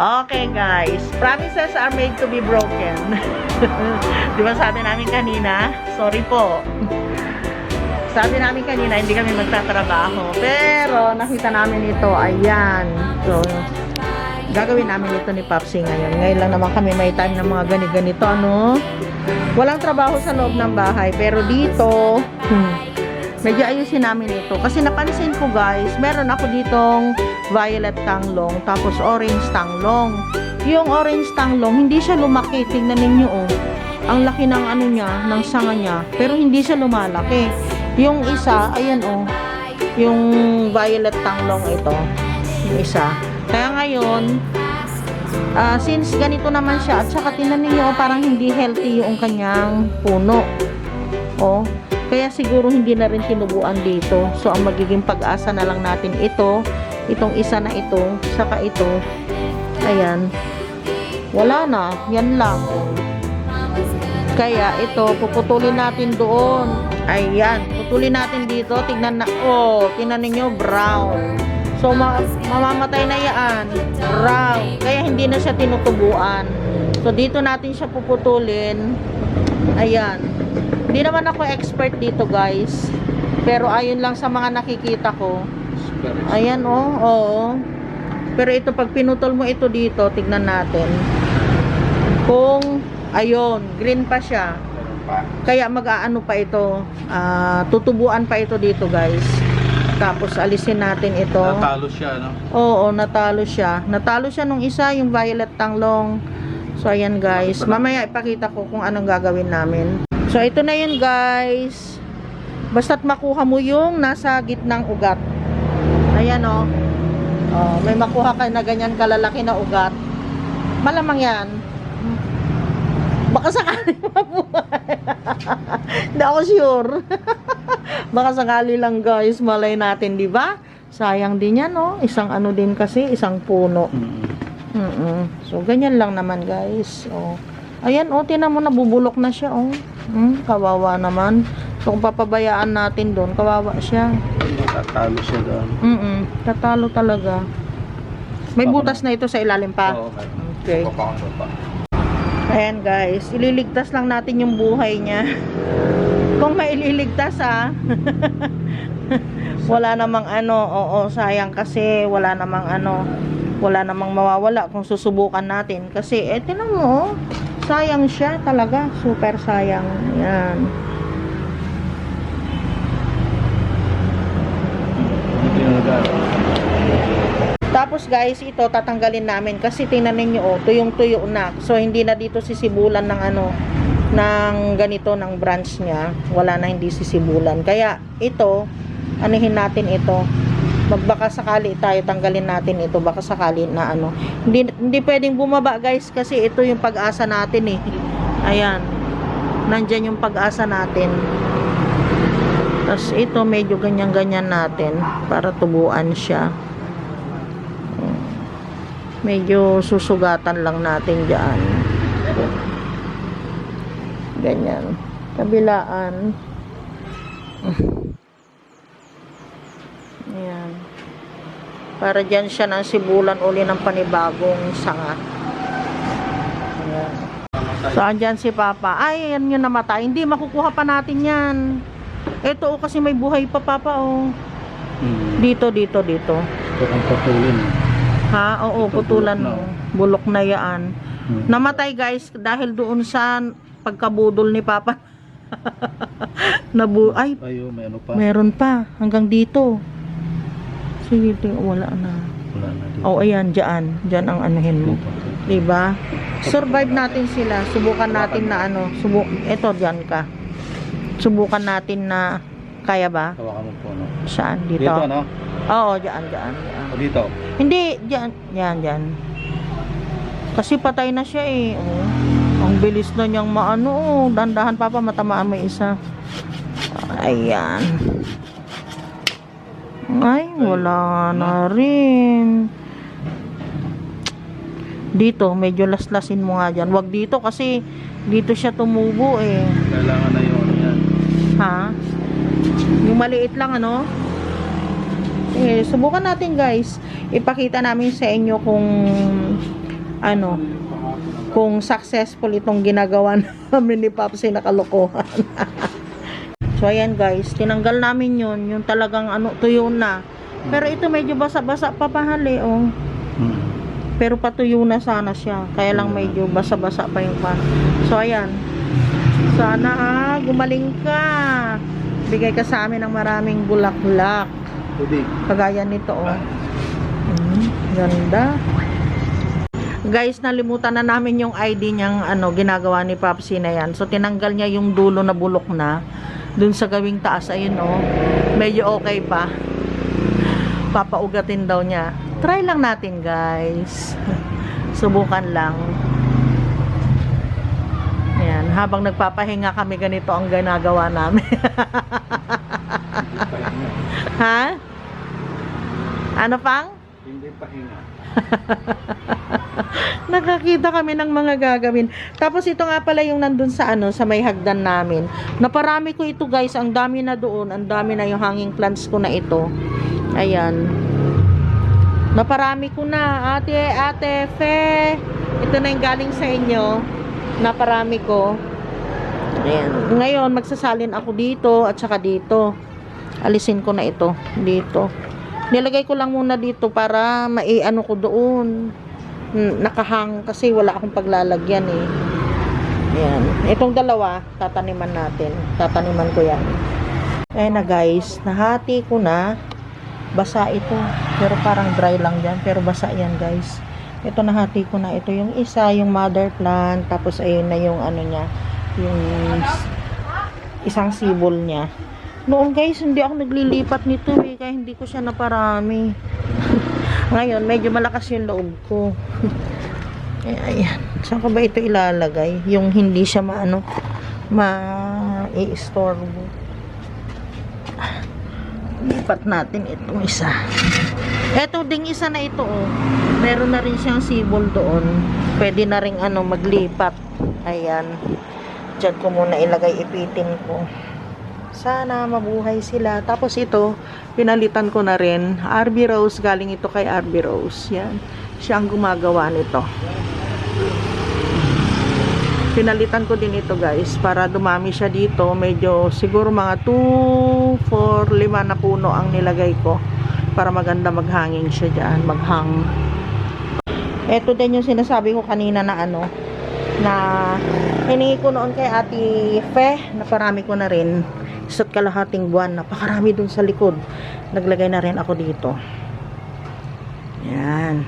Okay guys, promises are made to be broken. Di ba sabi namin kanina? Sorry po. Sabi namin kanina, hindi kami magtatrabaho. Pero nakita namin ito, ayan. So, gagawin namin ito ni Papsi ngayon. Ngayon lang naman kami may time ng mga gani-ganito, ano? Walang trabaho sa loob ng bahay. Pero dito, hmm, medyo ayusin namin ito. Kasi napansin ko guys, meron ako ditong violet tanglong, tapos orange tanglong. Yung orange tanglong, hindi siya lumaki. Tingnan ninyo oh. Ang laki ng ano niya, ng sanga niya. Pero hindi siya lumalaki. Yung isa, ayan oh. Yung violet tanglong ito. Yung isa. Kaya ngayon, ah, since ganito naman siya, at saka tinan ninyo, oh, parang hindi healthy yung kanyang puno. Oh, kaya siguro hindi na rin tinubuan dito. So, ang magiging pag-asa na lang natin ito, itong isa na ito, saka ito. Ayan. Wala na. Yan lang. Kaya ito, puputulin natin doon. Ayan. Putulin natin dito. Tignan na. Oh, tingnan ninyo, brown. So, ma mamamatay na yan. Brown. Kaya hindi na siya tinutubuan. So, dito natin siya puputulin. Ayan. Hindi naman ako expert dito, guys. Pero ayon lang sa mga nakikita ko. Ayan, oh. Oo. Pero ito, pag pinutol mo ito dito, tignan natin. Kung, ayun, green pa siya. Kaya mag-aano pa ito. ah, tutubuan pa ito dito, guys. Tapos, alisin natin ito. Natalo siya, no? Oo, natalo siya. Natalo siya nung isa, yung violet tanglong. So, ayan guys. Mamaya ipakita ko kung anong gagawin namin. So, ito na yun guys. Basta't makuha mo yung nasa gitnang ugat. Ayan o. Oh. may makuha ka na ganyan kalalaki na ugat. Malamang yan. Baka sakali mabuhay. Hindi ako sure. Baka sakali lang guys, malay natin, di ba? Sayang din yan, no? Isang ano din kasi, isang puno. Mm So, ganyan lang naman, guys. Oh. Ayan, oh, tinan mo, nabubulok na siya, oh. Hmm, kawawa naman. So, kung papabayaan natin doon, kawawa siya. Natalo siya doon. Mm tatalo talaga. May butas na ito sa ilalim pa. Oo, okay. Pa. Ayan guys, ililigtas lang natin yung buhay niya. Kung maililigtas ah. wala namang ano, oo, sayang kasi wala namang ano, wala namang mawawala kung susubukan natin. Kasi, eh, tinan mo, oh, sayang siya talaga, super sayang. Ayan. Tapos guys, ito tatanggalin namin kasi tingnan ninyo oh, tuyong-tuyo na. So hindi na dito sisibulan ng ano ng ganito ng branch niya. Wala na hindi sisibulan. Kaya ito, anuhin natin ito. Magbaka sakali tayo tanggalin natin ito baka sakali na ano. Hindi hindi pwedeng bumaba guys kasi ito yung pag-asa natin eh. Ayan. Nandyan yung pag-asa natin. Tapos ito medyo ganyan-ganyan natin para tubuan siya medyo susugatan lang natin dyan ganyan kabilaan ayan para dyan siya ng sibulan uli ng panibagong sanga ayan saan dyan si Papa ay yan yung namatay hindi makukuha pa natin yan ito oh, kasi may buhay pa Papa oh Hmm. dito dito dito Ito ang patulin. Ha? Oo, Ito, putulan bulok na, mo. Bulok na yaan. Hmm. Namatay guys dahil doon sa pagkabudol ni Papa. Nabu ay, Ayo, may ano pa. meron pa hanggang dito. Sige, wala na. Wala na dito. Oh, ayan, diyan. Diyan ang anuhin mo. 'Di ba? Survive natin sila. Subukan natin na ano, subuk Ito diyan ka. Subukan natin na kaya ba? Hawakan mo po, no? Saan dito? Dito, no? Oo, diyan, diyan, diyan. O dito. Hindi, diyan, yan, diyan. Kasi patay na siya eh. Oh. Ang bilis na niyang maano. Oh. Dandahan papa, matamaan mo isa. Ayan. Ay, wala na rin. Dito, medyo laslasin mo nga dyan. Wag dito kasi dito siya tumubo eh. Kailangan na yun. Yan. Ha? Yung maliit lang ano? Eh, subukan natin guys. Ipakita namin sa inyo kung ano, kung successful itong ginagawa namin ni Papsi na kalokohan. so, ayan guys, tinanggal namin yun, yung talagang ano, tuyo na. Pero ito medyo basa-basa pa pahali, oh. Mm. Pero patuyo na sana siya. Kaya lang medyo basa-basa pa yung pan. So, ayan. Sana ah, gumaling ka. Bigay ka sa amin ng maraming bulaklak. Tubig. Kagaya nito, oh. Mm, ganda. Guys, nalimutan na namin yung ID niyang ano, ginagawa ni Papsi na yan. So, tinanggal niya yung dulo na bulok na. Dun sa gawing taas, ayun, oh. Medyo okay pa. Papaugatin daw niya. Try lang natin, guys. Subukan lang. Ayan, habang nagpapahinga kami, ganito ang ginagawa namin. ha? Ano pang? Hindi pahinga. Nakakita kami ng mga gagawin. Tapos ito nga pala yung nandun sa ano, sa may hagdan namin. Naparami ko ito guys, ang dami na doon, ang dami na yung hanging plants ko na ito. Ayan. Naparami ko na. Ate, ate, fe. Ito na yung galing sa inyo. Naparami ko. Ayan. Ngayon, magsasalin ako dito at saka dito. Alisin ko na ito. Dito. Nilagay ko lang muna dito para maiano ko doon. Nakahang kasi wala akong paglalagyan eh. Ayan. Itong dalawa, tataniman natin. Tataniman ko yan. Ayan na guys, nahati ko na. Basa ito. Pero parang dry lang dyan. Pero basa yan guys. Ito nahati ko na. Ito yung isa, yung mother plant. Tapos ayun na yung ano niya. Yung isang sibol niya. Noon guys, hindi ako naglilipat nito eh. Kaya hindi ko siya naparami. Ngayon, medyo malakas yung loob ko. Ay, ayan. Saan ko ba ito ilalagay? Yung hindi siya maano, ma-i-storbo. Lipat natin itong isa. Eto ding isa na ito oh. Meron na rin siyang sibol doon. Pwede na rin ano maglipat. Ayan. Diyan ko muna ilagay ipitin ko. Sana mabuhay sila. Tapos ito, pinalitan ko na rin. RB Rose, galing ito kay RB Rose. Yan. Siya ang gumagawa nito. Pinalitan ko din ito guys para dumami siya dito. Medyo siguro mga 2, 4, 5 na puno ang nilagay ko para maganda maghanging siya dyan. Maghang. Ito din yung sinasabi ko kanina na ano na hiningi ko noon kay Ate Fe na parami ko na rin isa't kalahating buwan napakarami dun sa likod. Naglagay na rin ako dito. Yan.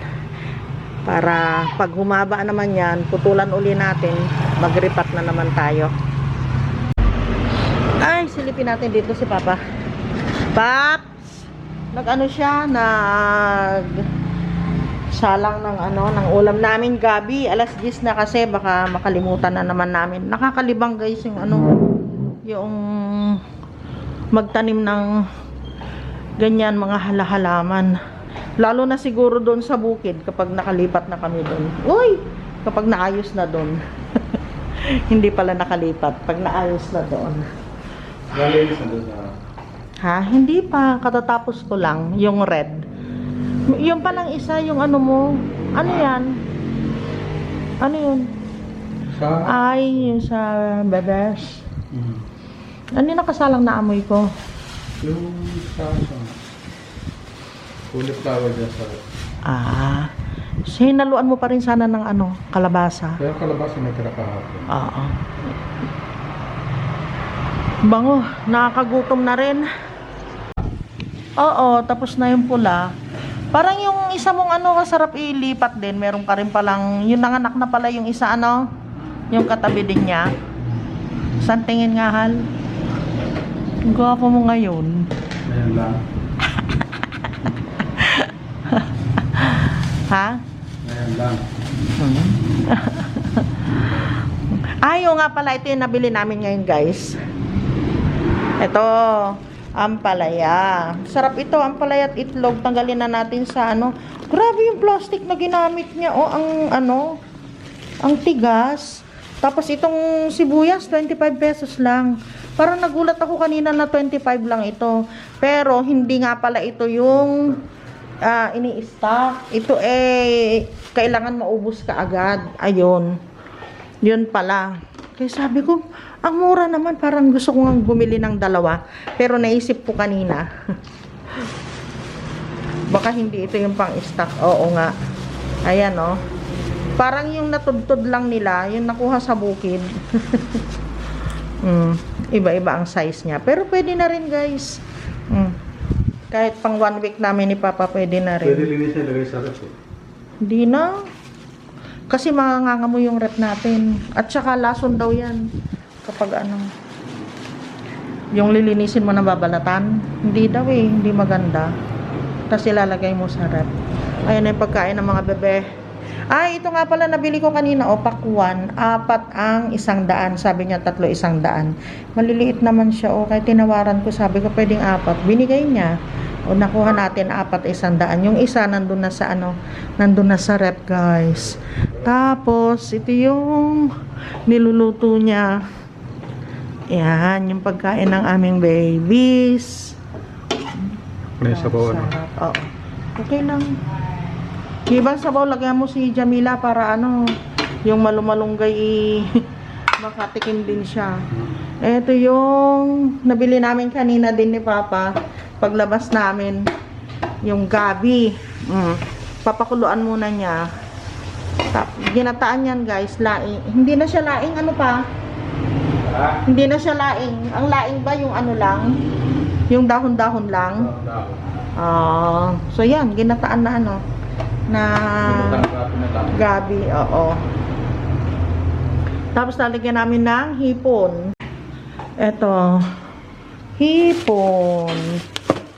Para pag humaba naman yan putulan uli natin magripat na naman tayo. Ay silipin natin dito si Papa. Paps! Nag ano siya nag salang ng ano ng ulam namin gabi. Alas 10 na kasi baka makalimutan na naman namin. Nakakalibang guys yung ano yung magtanim ng ganyan mga halahalaman lalo na siguro doon sa bukid kapag nakalipat na kami doon. Uy! Kapag naayos na doon. Hindi pala nakalipat pag naayos na doon. Sa... ha? Hindi pa. Katatapos ko lang yung red. Yung palang isa yung ano mo ano yan? Ano yun? Sa... ay yung sa bebes Mm. Ano yung nakasalang na amoy ko Yung sa... sa... Cauliflower dyan sa... ah so hinaluan mo pa rin sana ng ano kalabasa Pero kalabasa may tira kahapon. Oo. Bango, nakakagutom na rin. Oo, tapos na yung pula. Parang yung isa mong ano kasarap ilipat din. Meron ka rin palang, yung nanganak na pala yung isa ano, yung katabi din niya. Saan tingin nga hal? Ang gwapo mo ngayon. Ayan lang. Ha? Ayan lang. Ay, yung nga pala, ito yung nabili namin ngayon, guys. Ito, ampalaya. Sarap ito, ampalaya at itlog. Tanggalin na natin sa ano. Grabe yung plastic na ginamit niya. Oh, ang ano, ang tigas. Tapos itong sibuyas, 25 pesos lang. Parang nagulat ako kanina na 25 lang ito. Pero hindi nga pala ito yung ah, ini-stock. Ito eh, kailangan maubos ka agad. Ayun. Yun pala. Kaya sabi ko, ang mura naman, parang gusto ko nga bumili ng dalawa. Pero naisip ko kanina. Baka hindi ito yung pang-stock. Oo nga. Ayan, oh. Parang yung natudtod lang nila, yung nakuha sa bukid. mm, iba-iba ang size niya. Pero pwede na rin, guys. Mm. Kahit pang one week namin ni Papa, pwede na rin. Pwede linis na ilagay sa rep eh. Hindi na. Kasi manganganga mo yung rep natin. At saka lason daw yan. Kapag ano. Yung lilinisin mo na babalatan. Hindi daw eh. Hindi maganda. Tapos ilalagay mo sa rep. Ayan na yung pagkain ng mga bebe. Ay, ito nga pala nabili ko kanina. O, pakwan. Apat ang isang daan. Sabi niya tatlo isang daan. Maliliit naman siya. O, kaya tinawaran ko. Sabi ko pwedeng apat. Binigay niya. O, nakuha natin apat isang daan. Yung isa nandun na sa ano, nandun na sa rep, guys. Tapos, ito yung niluluto niya. Yan, yung pagkain ng aming babies. May sabaw ano. Oo. Okay lang. Ibang sabaw, lagyan mo si Jamila para ano, yung malumalunggay makatikim din siya. Ito yung nabili namin kanina din ni Papa. Paglabas namin, yung gabi. Mm. Papakuluan muna niya. Tap, ginataan yan guys, laing. Hindi na siya laing, ano pa? Hindi na siya laing. Ang laing ba yung ano lang? Yung dahon-dahon lang? Ah, so yan, ginataan na ano na gabi, oo. Tapos lalagyan namin ng hipon. Eto, hipon.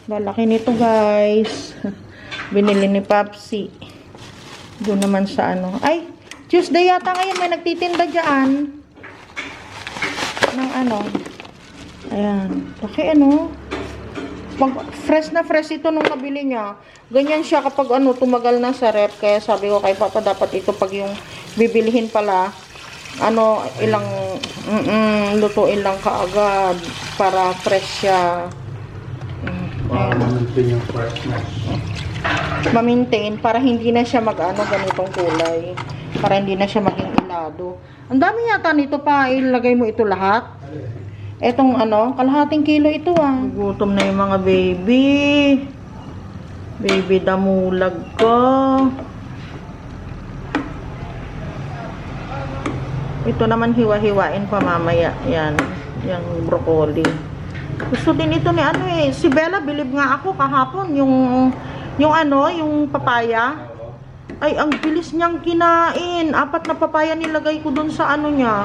Lalaki nito, guys. Binili ni Papsi. Doon naman sa ano. Ay, Tuesday yata ngayon may nagtitinda dyan. Ng ano. Ayan. Laki ano. Pag fresh na fresh ito nung nabili niya. Ganyan siya kapag ano, tumagal na sa rep. Kaya sabi ko kay Papa, dapat ito pag yung bibilihin pala, ano, ilang, mm, -mm lutuin lang kaagad para fresh siya. Mm, Para ayan. ma-maintain yung freshness. Ma-maintain para hindi na siya mag-ano ganitong kulay. Para hindi na siya maging ilado. Ang dami yata nito pa. Ilagay mo ito lahat. Etong ano, kalahating kilo ito ah. Gutom na yung mga baby. Baby damulag ko. Ito naman hiwa-hiwain pa mamaya. Yan. Yung broccoli. Gusto din ito ni ano eh. Si Bella, bilib nga ako kahapon. Yung, yung ano, yung papaya. Ay, ang bilis niyang kinain. Apat na papaya nilagay ko dun sa ano niya.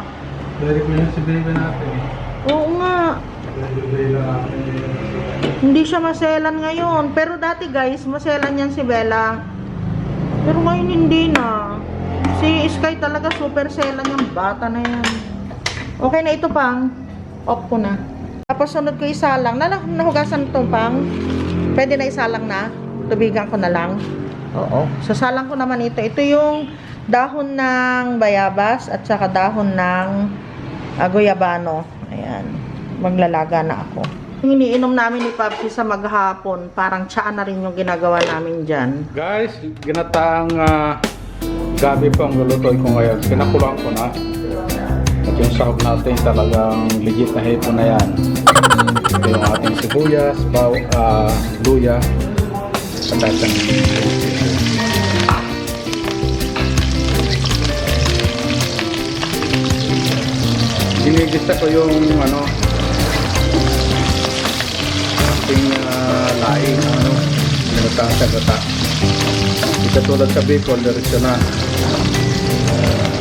Very good yung si baby natin. Oo nga. Hindi siya maselan ngayon. Pero dati guys, maselan yan si Bella. Pero ngayon hindi na. Si Sky talaga super selan yung bata na yan. Okay na ito pang. Off ko na. Tapos sunod ko isalang. Nala, nahugasan ito pang. Pwede na isalang na. Tubigan ko na lang. Oo. Sasalang ko naman ito. Ito yung dahon ng bayabas at saka dahon ng guyabano. Ayan. Maglalaga na ako. Yung iniinom namin ni Papsi sa maghapon, parang tsaan na rin yung ginagawa namin dyan. Guys, ginataang ah, gabi po ang lulutuin ko ngayon. Pinakulang ko na. At yung sahog natin talagang legit na hipon na yan. Ito yung ating sibuyas, baw, ah, luya, at ating Ginigisa ko yung ano ating uh, laing ano sa gata. Ito tulad sa Bicol, diretso na.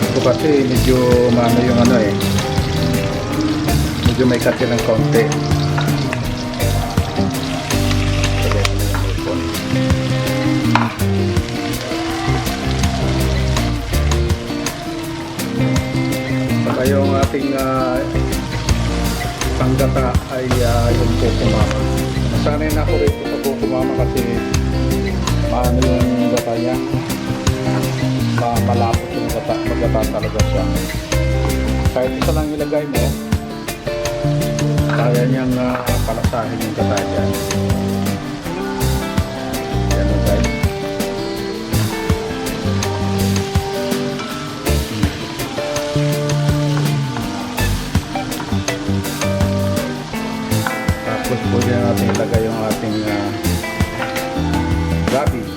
Ito kasi medyo mano yung ano eh. Medyo may kati ng konti. Saka yung ating uh, panggata ay ah, yung Coco Mama. Nasanay na ako rito sa Coco Mama kasi paano yung gata niya. Ma malapot yung gata, magata talaga siya. Kahit isa lang ilagay mo, kaya niyang uh, palasahin yung gata dyan. Tapos po dyan natin ilagay yung ating uh, gabi.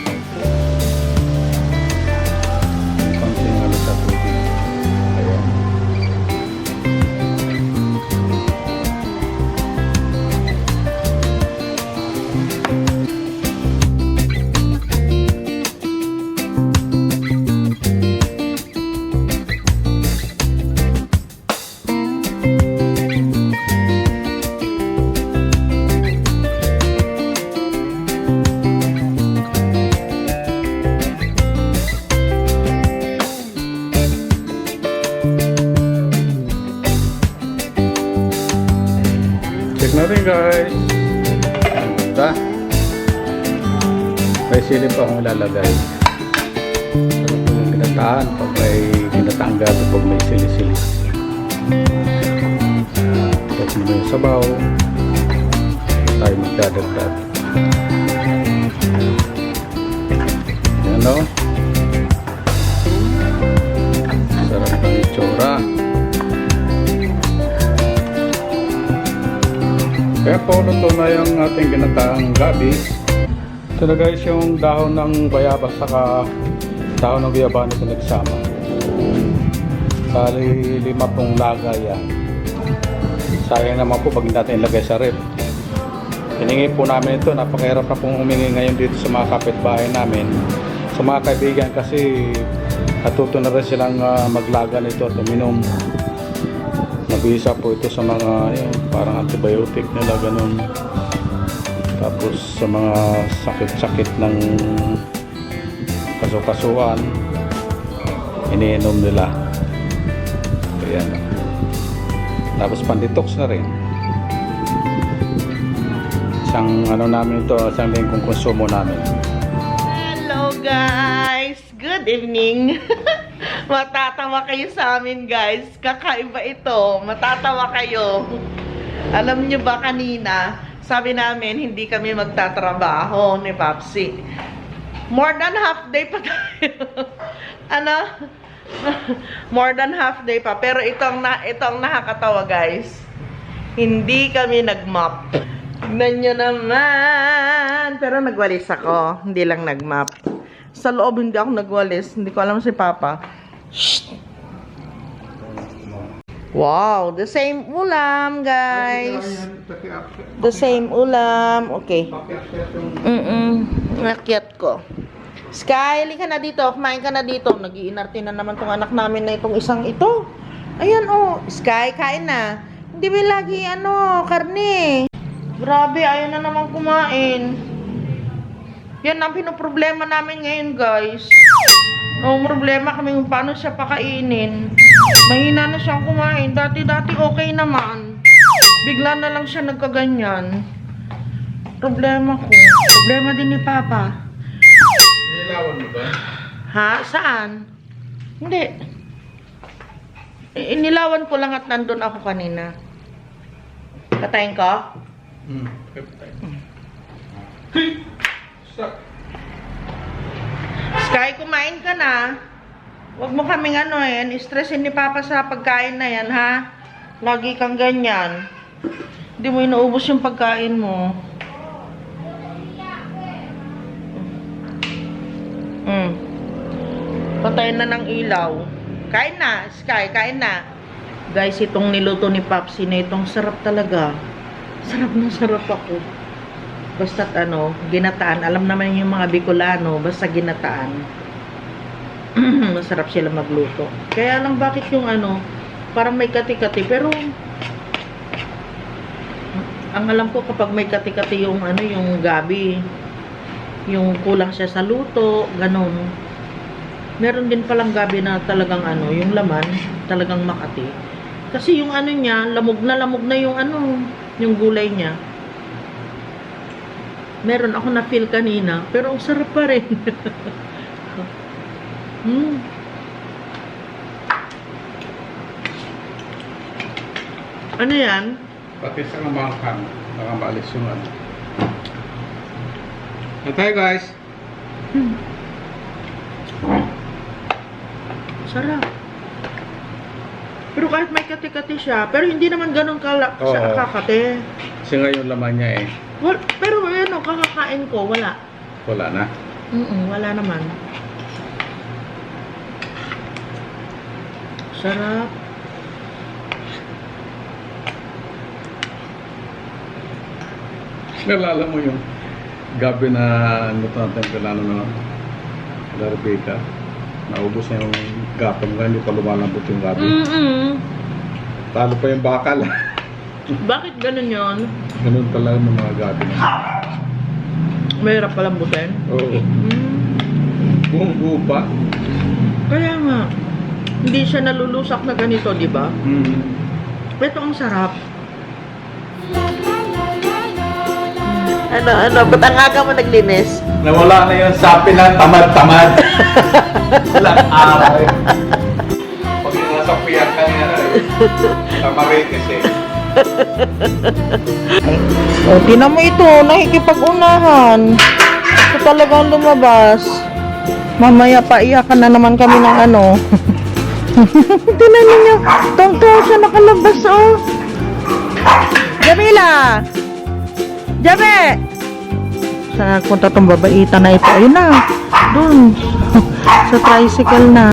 Ilalagay. Sarap yung ginataan pag may ginataang gabi pag may sili-sili. Tapos mo yung sabaw. Tayo magdadagdag. Yan o. Sarap ng itsura. Kaya po luto na yung ating ginataang gabi. Ito na guys yung dahon ng bayabas saka dahon ng guyabano pinagsama. Bali lima pong laga yan. Sayang naman po pag natin ilagay sa rep. Hiningi po namin ito. Napakahirap na pong humingi ngayon dito sa mga kapitbahay namin. Sa mga kaibigan kasi natuto na rin silang ah, maglaga nito at uminom. Nabisa po ito sa mga yun, parang antibiotic nila ganun. Tapos sa mga sakit-sakit ng kasukasuan, iniinom nila. Ayan. Tapos pandetox na rin. Isang ano namin ito, isang lingkong konsumo namin. Hello guys! Good evening! Matatawa kayo sa amin guys. Kakaiba ito. Matatawa kayo. Alam niyo ba kanina, sabi namin hindi kami magtatrabaho ni Papsi. More than half day pa tayo. ano? More than half day pa. Pero itong, na, itong nakakatawa guys. Hindi kami nag-mop. Tignan nyo naman. Pero nagwalis ako. Hindi lang nag-mop. Sa loob hindi ako nagwalis. Hindi ko alam si Papa. Shh! Wow, the same ulam, guys. The same ulam. Okay. Mm-mm. Ko. Sky, halika na dito. Kumain ka na dito. Nag-iinarte na naman tong anak namin na itong isang ito. Ayan, oh. Sky, kain na. Hindi ba lagi, ano, karne? Grabe, ayaw na naman kumain. Yan ang pinoproblema namin ngayon, guys. Ang problema kami kung paano siya pakainin. Mahina na siyang kumain. Dati-dati okay naman. Bigla na lang siya nagkaganyan. Problema ko. Problema din ni Papa. Nilawan mo ba? Ha? Saan? Hindi. Inilawan ko lang at nandun ako kanina. Patayin ko? Hmm. Stop. Sky, kumain ka na. Huwag mo kaming ano yan, stressin ni Papa sa pagkain na yan, ha? Lagi kang ganyan. Hindi mo inuubos yung pagkain mo. Mm. Patayin na ng ilaw. Kain na, Sky, kain na. Guys, itong niluto ni Papsi na itong sarap talaga. Sarap na sarap ako. Basta't ano, ginataan. Alam naman yung mga Bicolano, basta ginataan. Masarap sila magluto. Kaya lang bakit yung ano, parang may kati-kati. Pero, ang alam ko kapag may kati-kati yung ano, yung gabi, yung kulang siya sa luto, ganun. Meron din palang gabi na talagang ano, yung laman, talagang makati. Kasi yung ano niya, lamog na lamog na yung ano, yung gulay niya. Meron ako na feel kanina, pero ang sarap pa rin. mm. Ano yan? Pati sa mamangkan, baka maalis yung ano. Tayo guys. Sarap. Pero kahit may kati-kati siya, pero hindi naman ganun kala Oo. kakate. Kasi nga yung laman niya eh, Well, pero ano, kakakain ko, wala. wala na. Mm wala naman. Sarap. Nalala mo yung gabi na luto natin kailangan na Larbeka. Naubos na yung gapang nga, hindi pa lumalambot yung gabi. Mm-mm. Talo pa yung bakal. Bakit ganun yon? Ganun pala yung mga gabi na. Mahirap palang butin. Oo. Mm. Buong buo pa. Kaya nga, hindi siya nalulusak na ganito, di ba? Mm. Ito ang sarap. ano, ano, ba't ang aga mo naglinis? Nawala na yung sapi na tamad-tamad. Walang araw. Pag yung nasa piyak ka niya na eh. O, tinan mo ito, nakikipag-unahan. Ito talagang lumabas. Mamaya pa iyakan na naman kami ng ano. tinan ninyo, tong-tong siya nakalabas, oh. Jamila! Jame! Saan nagpunta tong babaita na ito? Ayun na, dun. Sa tricycle na.